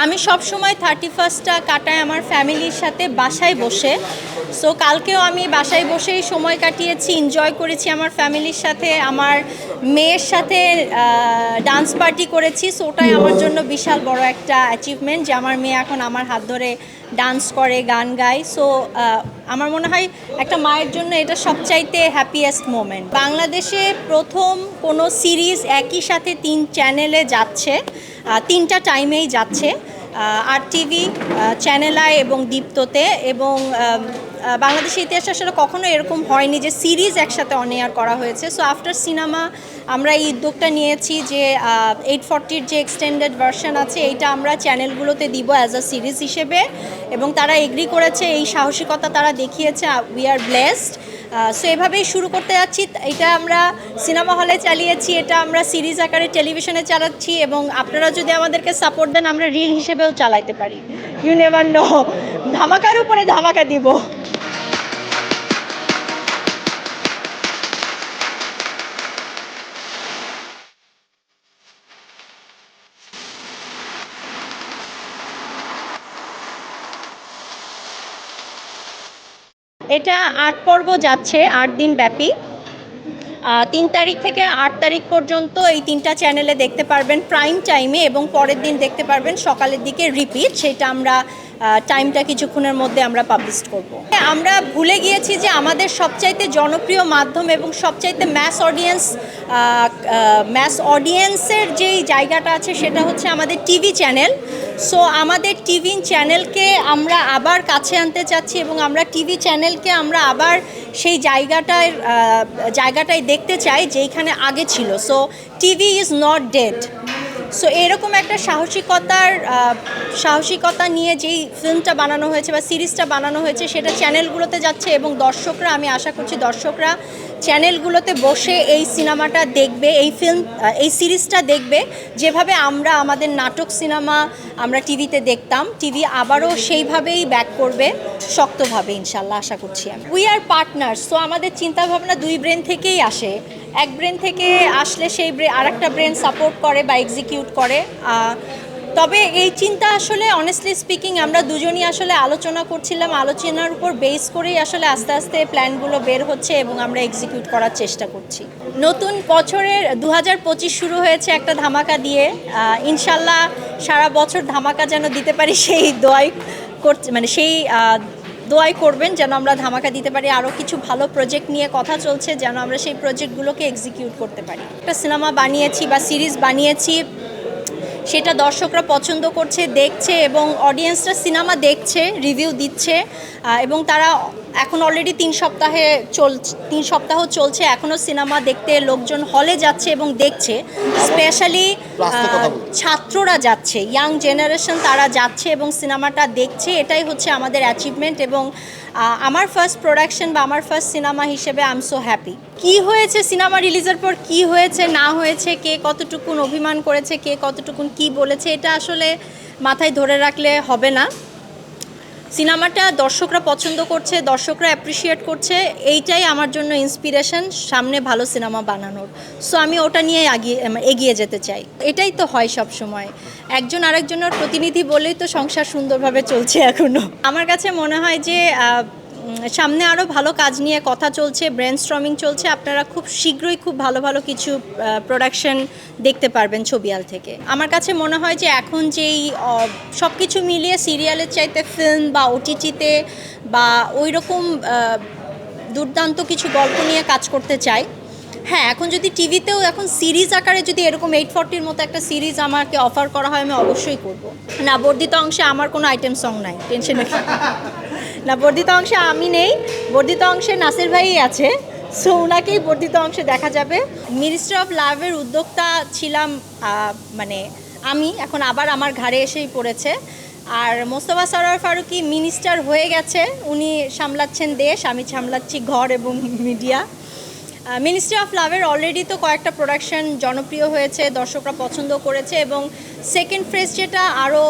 আমি সব সময় থার্টি ফার্স্টটা কাটাই আমার ফ্যামিলির সাথে বাসায় বসে। সো কালকেও আমি বাসায় বসেই সময় কাটিয়েছি এনজয় করেছি আমার ফ্যামিলির সাথে, আমার মেয়ের সাথে ডান্স পার্টি করেছি। সো ওটাই আমার জন্য বিশাল বড় একটা অ্যাচিভমেন্ট যে আমার মেয়ে এখন আমার হাত ধরে ডান্স করে, গান গায়। সো আমার মনে হয় একটা মায়ের জন্য এটা সবচাইতে হ্যাপিয়েস্ট মোমেন্ট বাংলাদেশে প্রথম কোনো সিরিজ একই সাথে তিন চ্যানেলে যাচ্ছে। তিনটা টাইমেই যাচ্ছে। আর টিভি চ্যানেল এবং দীপ্ততে এবং বাংলাদেশের ইতিহাসে আসলে কখনো এরকম হয়নি যে সিরিজ একসাথে অন এয়ার করা হয়েছে। সো আফটার সিনেমা আমরা এই উদ্যোগটা নিয়েছি যে এইট ফর্টির যে এক্সটেন্ডেড ভার্সন আছে, এইটা আমরা চ্যানেলগুলোতে দিব অ্যাজ আ সিরিজ হিসেবে এবং তারা এগ্রি করেছে, এই সাহসিকতা তারা দেখিয়েছে উই আর ব্লেসড সো এভাবেই শুরু করতে যাচ্ছি। এটা আমরা সিনেমা হলে চালিয়েছি, এটা আমরা সিরিজ আকারে টেলিভিশনে চালাচ্ছি এবং আপনারা যদি আমাদেরকে সাপোর্ট দেন, আমরা রিল হিসেবেও চালাইতে পারি। ইউ নেভার নো ধামাকার উপরে ধামাকা দিব। এটা আট পর্ব যাচ্ছে, আট দিন ব্যাপী। তিন তারিখ থেকে আট তারিখ পর্যন্ত এই তিনটা চ্যানেলে দেখতে পারবেন প্রাইম টাইমে এবং পরের দিন দেখতে পারবেন সকালের দিকে রিপিট সেটা আমরা টাইমটা কিছুক্ষণের মধ্যে আমরা পাবলিশ করব। আমরা ভুলে গিয়েছি যে আমাদের সবচাইতে জনপ্রিয় মাধ্যম এবং সবচাইতে ম্যাস অডিয়েন্স ম্যাস অডিয়েন্সের যেই জায়গাটা আছে সেটা হচ্ছে আমাদের টিভি চ্যানেল সো আমাদের টিভি চ্যানেলকে আমরা আবার কাছে আনতে চাচ্ছি এবং আমরা টিভি চ্যানেলকে আমরা আবার সেই জায়গাটায় জায়গাটায় দেখতে চাই যেইখানে আগে ছিল। So TV is not dead so এরকম একটা সাহসিকতার সাহসিকতা নিয়ে যেই ফিল্মটা বানানো হয়েছে বা সিরিজটা বানানো হয়েছে, সেটা চ্যানেলগুলোতে যাচ্ছে এবং দর্শকরা, আমি আশা করছি দর্শকরা চ্যানেলগুলোতে বসে এই সিনেমাটা দেখবে, এই ফিল্ম এই সিরিজটা দেখবে। যেভাবে আমরা আমাদের নাটক সিনেমা আমরা টিভিতে দেখতাম, টিভি আবারও সেইভাবেই ব্যাক করবে, শক্তভাবে ইনশাল্লাহ আশা করছি আমি। উই আর পার্টনার্স সো আমাদের চিন্তাভাবনা দুই ব্রেন থেকেই আসে। এক ব্রেন থেকে আসলে সেই আর একটা ব্রেন সাপোর্ট করে বা এক্সিকিউট করে। তবে এই চিন্তা আসলে অনেস্টলি স্পিকিং আমরা দুজনই আসলে আলোচনা করছিলাম, আলোচনার উপর বেস করেই আসলে আস্তে আস্তে প্ল্যানগুলো বের হচ্ছে এবং আমরা এক্সিকিউট করার চেষ্টা করছি। নতুন বছরের দু হাজার পঁচিশ শুরু হয়েছে একটা ধামাকা দিয়ে। ইনশাল্লাহ সারা বছর ধামাকা যেন দিতে পারি সেই দোয়াই করছে মানে সেই দোয়াই করবেন যেন আমরা ধামাকা দিতে পারি আরও কিছু ভালো প্রজেক্ট নিয়ে কথা চলছে যেন আমরা সেই প্রজেক্টগুলোকে এক্সিকিউট করতে পারি। একটা সিনেমা বানিয়েছি বা সিরিজ বানিয়েছি, সেটা দর্শকরা পছন্দ করছে, দেখছে এবং অডিয়েন্সরা সিনেমা দেখছে রিভিউ দিচ্ছে এবং তারা এখন অলরেডি তিন সপ্তাহে চল তিন সপ্তাহ চলছে এখনও সিনেমা দেখতে লোকজন হলে যাচ্ছে এবং দেখছে। স্পেশালি। ছাত্ররা যাচ্ছে ইয়াং জেনারেশন তারা যাচ্ছে এবং সিনেমাটা দেখছে এটাই হচ্ছে আমাদের অ্যাচিভমেন্ট এবং আমার ফার্স্ট প্রোডাকশন বা আমার ফার্স্ট সিনেমা হিসেবে আই এম সো হ্যাপি কি হয়েছে সিনেমা রিলিজের পর কি হয়েছে না হয়েছে কে কতটুকুন অভিমান করেছে কে কতটুকুন কি বলেছে এটা আসলে মাথায় ধরে রাখলে হবে না। সিনেমাটা দর্শকরা পছন্দ করছে, দর্শকরা অ্যাপ্রিসিয়েট করছে। এইটাই আমার জন্য ইন্সপিরেশন সামনে ভালো সিনেমা বানানোর। সো আমি ওটা নিয়ে এগিয়ে এগিয়ে যেতে চাই। এটাই তো হয় সব সময় একজন আরেকজনের প্রতিনিধি বলেই তো সংসার সুন্দরভাবে চলছে এখনও আমার কাছে মনে হয় যে সামনে আরও ভালো কাজ নিয়ে কথা চলছে ব্রেন স্ট্রমিং চলছে। আপনারা খুব শীঘ্রই খুব ভালো ভালো কিছু প্রোডাকশন দেখতে পারবেন ছবিয়াল থেকে। আমার কাছে মনে হয় যে এখন যেই সব কিছু মিলিয়ে সিরিয়ালের চাইতে ফিল্ম বা ওটিটিতে বা ওই রকম দুর্দান্ত কিছু গল্প নিয়ে কাজ করতে চাই। হ্যাঁ এখন যদি টিভিতেও এখন সিরিজ আকারে যদি এরকম এইট ফর্টির মতো একটা সিরিজ আমাকে অফার করা হয়, আমি অবশ্যই করব। না, বর্ধিত অংশে আমার কোনো আইটেম সং নাই টেনশন না, বর্ধিত অংশে আমি নেই, বর্ধিত অংশে নাসির ভাই আছে। সো ওনাকেই বর্ধিত অংশে দেখা যাবে। মিনিস্টার অফ লাভের উদ্যোক্তা ছিলাম মানে আমি, এখন আবার আমার ঘাড়ে এসেই পড়েছে। আর মোস্তফা সরোয়ার ফারুকি মিনিস্টার হয়ে গেছে, উনি সামলাচ্ছেন দেশ, আমি সামলাচ্ছি ঘর এবং মিডিয়া মিনিস্ট্রি অফ লাভের অলরেডি তো কয়েকটা প্রোডাকশন জনপ্রিয় হয়েছে, দর্শকরা পছন্দ করেছে এবং সেকেন্ড ফ্রেজ যেটা আরও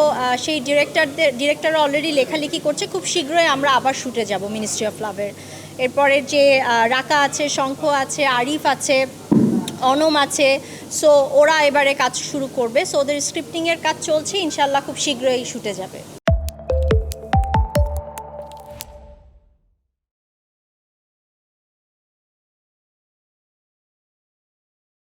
সেই ডিরেক্টরদের ডিরেক্টররা অলরেডি লেখালেখি করছে, খুব শীঘ্রই আমরা আবার শুটে যাব মিনিস্ট্রি অফ লাভের এরপরে যে রাকা আছে, শঙ্খ আছে, আরিফ আছে, অনম আছে সো ওরা এবারে কাজ শুরু করবে। সো ওদের স্ক্রিপ্টিংয়ের কাজ চলছে ইনশাল্লাহ খুব শীঘ্রই শুটে যাবে।